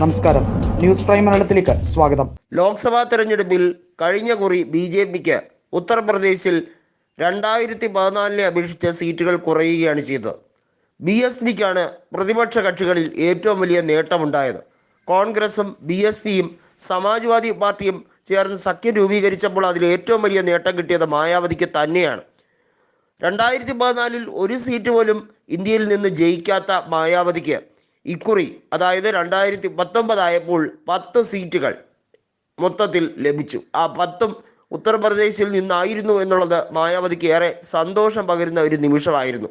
നമസ്കാരം. News prime മലയാളത്തിലേക്ക് സ്വാഗതം. ലോക്സഭാ തെരഞ്ഞെടുപ്പിൽ കഴിഞ്ഞ കുറി ബി ജെ പിക്ക് ഉത്തർപ്രദേശിൽ രണ്ടായിരത്തി പതിനാലിനെ അപേക്ഷിച്ച സീറ്റുകൾ കുറയുകയാണ് ചെയ്തത്. ബി എസ് പിക്കാണ് പ്രതിപക്ഷ കക്ഷികളിൽ ഏറ്റവും വലിയ നേട്ടമുണ്ടായത്. കോൺഗ്രസും ബി എസ് പിയും സമാജ്വാദി പാർട്ടിയും ചേർന്ന് സഖ്യം രൂപീകരിച്ചപ്പോൾ അതിൽ ഏറ്റവും വലിയ നേട്ടം കിട്ടിയത് മായാവതിക്ക് തന്നെയാണ്. രണ്ടായിരത്തി പതിനാലിൽ ഒരു സീറ്റ് പോലും ഇന്ത്യയിൽ നിന്ന് ജയിക്കാത്ത മായാവതിക്ക് ഇക്കുറി അതായത് രണ്ടായിരത്തി പത്തൊമ്പതായപ്പോൾ പത്ത് സീറ്റുകൾ മൊത്തത്തിൽ ലഭിച്ചു. ആ പത്തും ഉത്തർപ്രദേശിൽ നിന്നായിരുന്നു എന്നുള്ളത് മായാവതിക്ക് ഏറെ സന്തോഷം പകരുന്ന ഒരു നിമിഷമായിരുന്നു.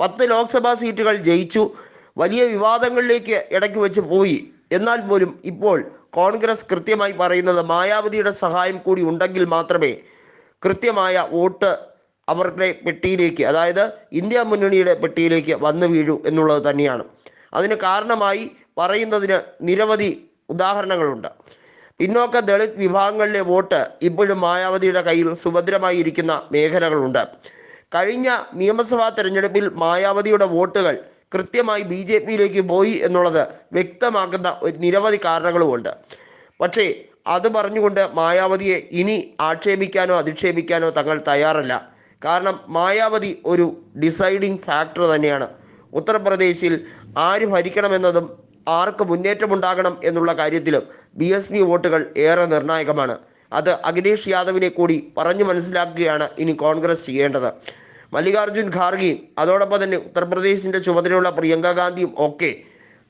പത്ത് ലോക്സഭാ സീറ്റുകൾ ജയിച്ചു വലിയ വിവാദങ്ങളിലേക്ക് ഇടയ്ക്ക് വെച്ച് പോയി. എന്നാൽ പോലും ഇപ്പോൾ കോൺഗ്രസ് കൃത്യമായി പറയുന്നത് മായാവതിയുടെ സഹായം കൂടി ഉണ്ടെങ്കിൽ മാത്രമേ കൃത്യമായ വോട്ട് അവരുടെ പെട്ടിയിലേക്ക് അതായത് ഇന്ത്യ മുന്നണിയുടെ പെട്ടിയിലേക്ക് വന്നു വീഴൂ എന്നുള്ളത് തന്നെയാണ്. അതിന് കാരണമായി പറയുന്നതിന് നിരവധി ഉദാഹരണങ്ങളുണ്ട്. പിന്നോക്ക ദളിത് വിഭാഗങ്ങളിലെ വോട്ട് ഇപ്പോഴും മായാവതിയുടെ കയ്യിൽ സുഭദ്രമായി ഇരിക്കുന്ന മേഖലകളുണ്ട്. കഴിഞ്ഞ നിയമസഭാ തെരഞ്ഞെടുപ്പിൽ മായാവതിയുടെ വോട്ടുകൾ കൃത്യമായി ബി ജെ പിയിലേക്ക് പോയി എന്നുള്ളത് വ്യക്തമാക്കുന്ന നിരവധി കാരണങ്ങളുമുണ്ട്. പക്ഷേ അത് പറഞ്ഞുകൊണ്ട് മായാവതിയെ ഇനി ആക്ഷേപിക്കാനോ അധിക്ഷേപിക്കാനോ തങ്ങൾ തയ്യാറല്ല. കാരണം മായാവതി ഒരു ഡിസൈഡിങ് ഫാക്ടർ തന്നെയാണ്. ഉത്തർപ്രദേശിൽ ആര് ഭരിക്കണമെന്നതും ആർക്ക് മുന്നേറ്റമുണ്ടാകണം എന്നുള്ള കാര്യത്തിലും ബി എസ് പി വോട്ടുകൾ ഏറെ നിർണായകമാണ്. അത് അഖിലേഷ് യാദവിനെ കൂടി പറഞ്ഞു മനസ്സിലാക്കുകയാണ് ഇനി കോൺഗ്രസ് ചെയ്യേണ്ടത്. മല്ലികാർജുൻ ഖാർഗെയും അതോടൊപ്പം തന്നെ ഉത്തർപ്രദേശിന്റെ ചുമതലയുള്ള പ്രിയങ്ക ഗാന്ധിയും ഒക്കെ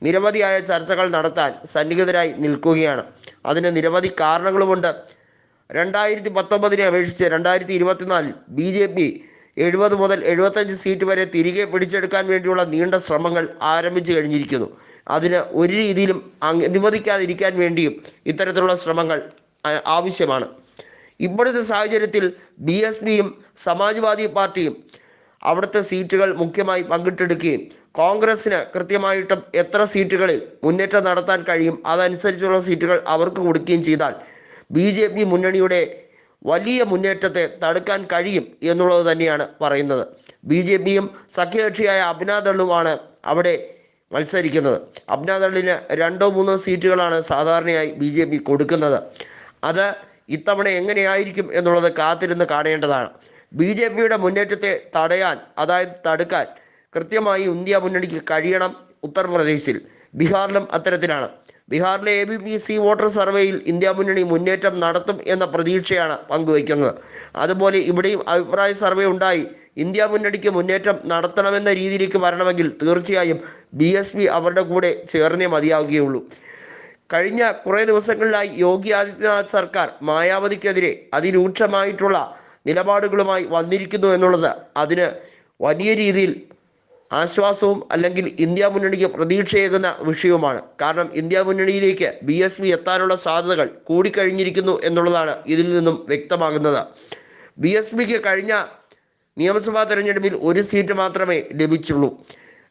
നിരവധിയായ ചർച്ചകൾ നടത്താൻ സന്നിഹിതരായി നിൽക്കുകയാണ്. അതിന് നിരവധി കാരണങ്ങളുമുണ്ട്. രണ്ടായിരത്തി പത്തൊമ്പതിനെ അപേക്ഷിച്ച് രണ്ടായിരത്തി ഇരുപത്തിനാലിൽ ബി ജെ പി എഴുപത് മുതൽ എഴുപത്തഞ്ച് സീറ്റ് വരെ തിരികെ പിടിച്ചെടുക്കാൻ വേണ്ടിയുള്ള നീണ്ട ശ്രമങ്ങൾ ആരംഭിച്ചു കഴിഞ്ഞിരിക്കുന്നു. അതിന് ഒരു രീതിയിലും അനുവദിക്കാതിരിക്കാൻ വേണ്ടിയും ഇത്തരത്തിലുള്ള ശ്രമങ്ങൾ ആവശ്യമാണ്. ഇപ്പോഴത്തെ സാഹചര്യത്തിൽ ബി എസ് പിയും സമാജ്വാദി പാർട്ടിയും അവിടുത്തെ സീറ്റുകൾ മുഖ്യമായി പങ്കിട്ടെടുക്കുകയും കോൺഗ്രസ്സിന് കൃത്യമായിട്ടും എത്ര സീറ്റുകളിൽ മുന്നേറ്റം നടത്താൻ കഴിയും അതനുസരിച്ചുള്ള സീറ്റുകൾ അവർക്ക് കൊടുക്കുകയും ചെയ്താൽ ബി മുന്നണിയുടെ വലിയ മുന്നേറ്റത്തെ തടുക്കാൻ കഴിയും എന്നുള്ളത് തന്നെയാണ് പറയുന്നത്. ബി ജെ പിയും സഖ്യകക്ഷിയായ അബ്നാദളുമാണ് അവിടെ മത്സരിക്കുന്നത്. അബ്നാദളിന് രണ്ടോ മൂന്നോ സീറ്റുകളാണ് സാധാരണയായി ബി ജെ പി കൊടുക്കുന്നത്. അത് ഇത്തവണ എങ്ങനെയായിരിക്കും എന്നുള്ളത് കാത്തിരുന്ന് കാണേണ്ടതാണ്. ബി ജെ പിയുടെ മുന്നേറ്റത്തെ തടയാൻ അതായത് തടുക്കാൻ കൃത്യമായി ഇന്ത്യ മുന്നണിക്ക് കഴിയണം ഉത്തർപ്രദേശിൽ. ബീഹാറിലും അത്തരത്തിലാണ്. ബീഹാറിലെ A B P C voter സർവേയിൽ ഇന്ത്യ മുന്നണി മുന്നേറ്റം നടത്തും എന്ന പ്രതീക്ഷയാണ് പങ്കുവയ്ക്കുന്നത്. അതുപോലെ ഇവിടെയും അഭിപ്രായ സർവേ ഉണ്ടായി. ഇന്ത്യ മുന്നണിക്ക് മുന്നേറ്റം നടത്തണമെന്ന രീതിയിലേക്ക് വരണമെങ്കിൽ തീർച്ചയായും ബി എസ് പി അവരുടെ കൂടെ ചേർന്നേ മതിയാവുകയുള്ളൂ. കഴിഞ്ഞ കുറേ ദിവസങ്ങളിലായി യോഗി ആദിത്യനാഥ് സർക്കാർ മായാവതിക്കെതിരെ അതിരൂക്ഷമായിട്ടുള്ള നിലപാടുകളുമായി വന്നിരിക്കുന്നു എന്നുള്ളത് അതിന് വലിയ രീതിയിൽ ആശ്വാസവും അല്ലെങ്കിൽ ഇന്ത്യ മുന്നണിക്ക് പ്രതീക്ഷയേകുന്ന വിഷയവുമാണ്. കാരണം ഇന്ത്യ മുന്നണിയിലേക്ക് ബി എസ് പി എത്താനുള്ള സാധ്യതകൾ കൂടിക്കഴിഞ്ഞിരിക്കുന്നു എന്നുള്ളതാണ് ഇതിൽ നിന്നും വ്യക്തമാകുന്നത്. ബി എസ് പിക്ക് കഴിഞ്ഞ നിയമസഭാ തെരഞ്ഞെടുപ്പിൽ ഒരു സീറ്റ് മാത്രമേ ലഭിച്ചുള്ളൂ.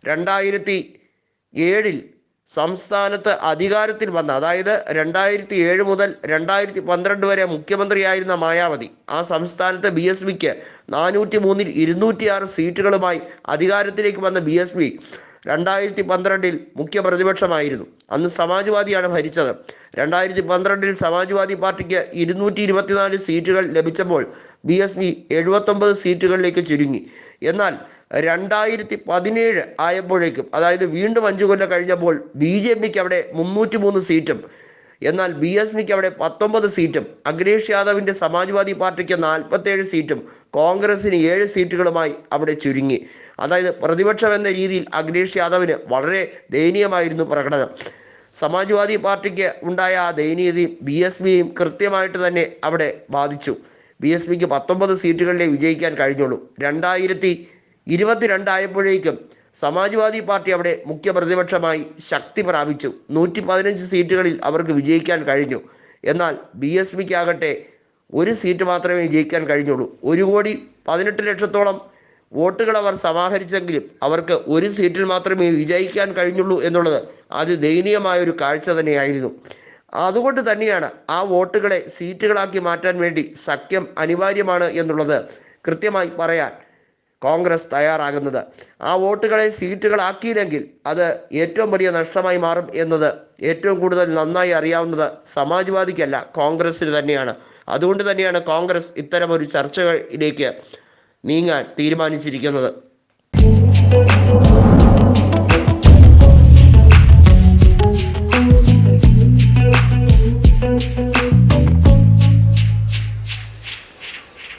രണ്ടായിരത്തി ഏഴിൽ സംസ്ഥാനത്ത് അധികാരത്തിൽ വന്ന അതായത് രണ്ടായിരത്തി ഏഴ് മുതൽ രണ്ടായിരത്തി പന്ത്രണ്ട് വരെ മുഖ്യമന്ത്രിയായിരുന്ന മായാവതി ആ സംസ്ഥാനത്ത് ബി എസ് പിക്ക് നാനൂറ്റി മൂന്നിൽ ഇരുന്നൂറ്റിയാറ് സീറ്റുകളുമായി അധികാരത്തിലേക്ക് വന്ന ബി എസ് പി രണ്ടായിരത്തി പന്ത്രണ്ടിൽ മുഖ്യ പ്രതിപക്ഷമായിരുന്നു അന്ന് സമാജ്വാദിയാണ് ഭരിച്ചത്. രണ്ടായിരത്തി പന്ത്രണ്ടിൽ സമാജ്വാദി പാർട്ടിക്ക് ഇരുന്നൂറ്റി ഇരുപത്തിനാല് സീറ്റുകൾ ലഭിച്ചപ്പോൾ ബി എസ് പി എഴുപത്തൊമ്പത് സീറ്റുകളിലേക്ക് ചുരുങ്ങി. എന്നാൽ രണ്ടായിരത്തി പതിനേഴ് ആയപ്പോഴേക്കും അതായത് വീണ്ടും അഞ്ചു കൊല്ലം കഴിഞ്ഞപ്പോൾ ബി ജെ പിക്ക് അവിടെ മുന്നൂറ്റി മൂന്ന് സീറ്റും എന്നാൽ ബി എസ് പിക്ക് അവിടെ പത്തൊമ്പത് സീറ്റും അഖിലേഷ് യാദവിന്റെ സമാജ്വാദി പാർട്ടിക്ക് നാൽപ്പത്തേഴ് സീറ്റും കോൺഗ്രസിന് ഏഴ് സീറ്റുകളുമായി അവിടെ ചുരുങ്ങി. അതായത് പ്രതിപക്ഷം എന്ന രീതിയിൽ അഖിലേഷ് യാദവിന് വളരെ ദയനീയമായിരുന്നു പ്രകടനം. സമാജ്വാദി പാർട്ടിക്ക് ഉണ്ടായ ആ ദയനീയതയും ബി എസ് പിയും കൃത്യമായിട്ട് തന്നെ അവിടെ ബാധിച്ചു. ബി എസ് പിക്ക് പത്തൊമ്പത് സീറ്റുകളിലേ വിജയിക്കാൻ കഴിഞ്ഞുള്ളൂ. രണ്ടായിരത്തി ഇരുപത്തിരണ്ടായപ്പോഴേക്കും സമാജ്വാദി പാർട്ടി അവിടെ മുഖ്യ പ്രതിപക്ഷമായി ശക്തി പ്രാപിച്ചു. നൂറ്റി പതിനഞ്ച് സീറ്റുകളിൽ അവർക്ക് വിജയിക്കാൻ കഴിഞ്ഞു. എന്നാൽ ബി എസ് പിക്കാകട്ടെ ഒരു സീറ്റ് മാത്രമേ ജയിക്കാൻ കഴിഞ്ഞുള്ളൂ. ഒരു കോടി പതിനെട്ട് ലക്ഷത്തോളം വോട്ടുകൾ അവർ സമാഹരിച്ചെങ്കിലും അവർക്ക് ഒരു സീറ്റിൽ മാത്രമേ വിജയിക്കാൻ കഴിഞ്ഞുള്ളൂ എന്നുള്ളത് അത് ദയനീയമായ ഒരു കാഴ്ച തന്നെയായിരുന്നു. അതുകൊണ്ട് തന്നെയാണ് ആ വോട്ടുകളെ സീറ്റുകളാക്കി മാറ്റാൻ വേണ്ടി സഖ്യം അനിവാര്യമാണ് എന്നുള്ളത് കൃത്യമായി പറയാൻ കോൺഗ്രസ് തയ്യാറാകുന്നത്. ആ വോട്ടുകളെ സീറ്റുകളാക്കിയില്ലെങ്കിൽ അത് ഏറ്റവും വലിയ നഷ്ടമായി മാറും എന്നത് ഏറ്റവും കൂടുതൽ നന്നായി അറിയാവുന്നത് സമാജ്വാദിക്കല്ല കോൺഗ്രസ്സിന് തന്നെയാണ്. അതുകൊണ്ട് തന്നെയാണ് കോൺഗ്രസ് ഇത്തരമൊരു ചർച്ചകളിലേക്ക് നീങ്ങാൻ തീരുമാനിച്ചിരിക്കുന്നത്.